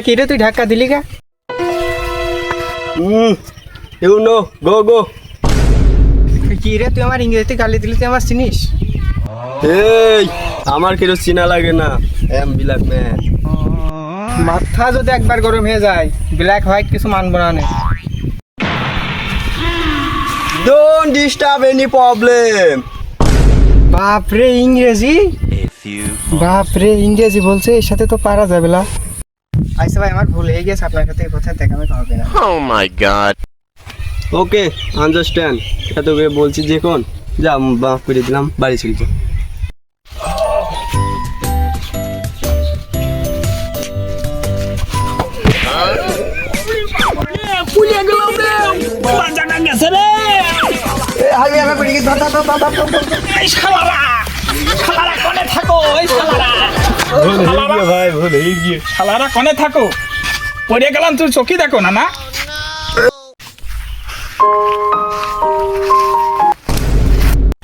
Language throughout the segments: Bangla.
কি রে? তুই ধাক্কা দিলি কা? হুম ইউ নো গো গো। কি রে তুই আমার ইংরেজিতে গালি দিলি তুই আমার চিনিস? এই আমার কেউ চিনা লাগে না। এম বিলাক ম্যান মাথা যদি একবার গরম হয়ে যায় ব্ল্যাক হোয়াইট কিছু মানবো না নে। ডোন্ট ডিস্টার্ব এনি প্রবলেম বাপরে ইংরেজি? বাপরে ইংরেজি বলছে এর সাথে তো পারা যাবে না। আচ্ছা ভাই আমার ভুল হয়ে গেছে আপনার সাথে এই কথা দেখানো হবে না। Oh my god. Okay understand এত করে বলছি যে কোন? যা বাপ করে দিলাম বাড়ি চলে যা। ভাই ভুল হয়ে গিয়ে। শালারা কনে থাকো। পড়ে গেলাম তুই চকি দেখো না না?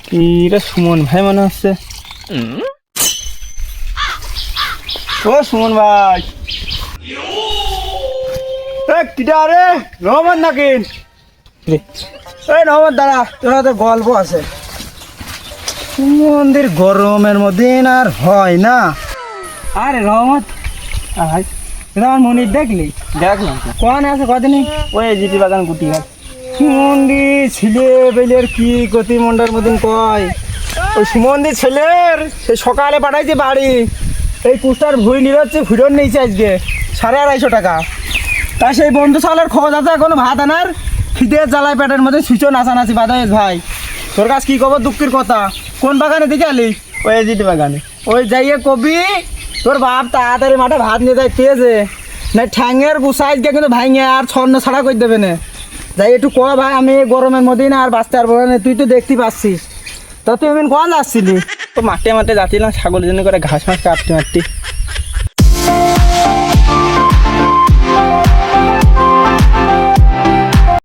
কি রে সুমন ভাই মনে হচ্ছে? ও সুমন ভাই। কিটা রে? রহমান নাকি? এই রহমান দাঁড়া তোর হাতে গল্প আছে। সুমনদের গরমের মধ্যে আর হয় না। আরে রহমত ভাই আমার মনির দেখলি? দেখলাম। কোন আছে কদিনই? ওই জিটি বাগান গুটি হাত সুমন্দি ছেলে বেলের কি গতি মন্ডার মতন কয়? ওই সুমন্দি ছেলের সে সকালে পাঠাইছে বাড়ি। এই কুষ্টার ভুই নিয়ে হচ্ছে ফিরন নিয়েছে আজকে সাড়ে আড়াইশো টাকা। তা সেই বন্ধু সালের খোঁজ আছে এখনও ভাত আনার? খিদে জ্বালায় পেটের মধ্যে সুইচও নাচানাচি বাদায় ভাই। তোর কাছে কি খবর? দুঃখের কথা। কোন বাগানে দিকে আলি? ওই জিটি বাগানে। ওই যাইয়ে কবি, তোর বাপ তাড়াতাড়ি মাঠে ভাত নিয়ে যায়, পেয়েছে। না, ঠ্যাঙের গুসাইজ গিয়ে কিন্তু ভাঙে, আর ছন্ন ছাড়া করে দেবে না। যাই, একটু ক ভাই, আমি গরমের মধ্যেই না আর বাঁচতে পারব না। তুই তো দেখতে পাচ্ছিস। তা তুই এমন কখন যাচ্ছিলি? তো মাঠে মাঠে যাচ্ছিলাম, ছাগলের জন্য করে ঘাস মাছ কাটতে মারতে।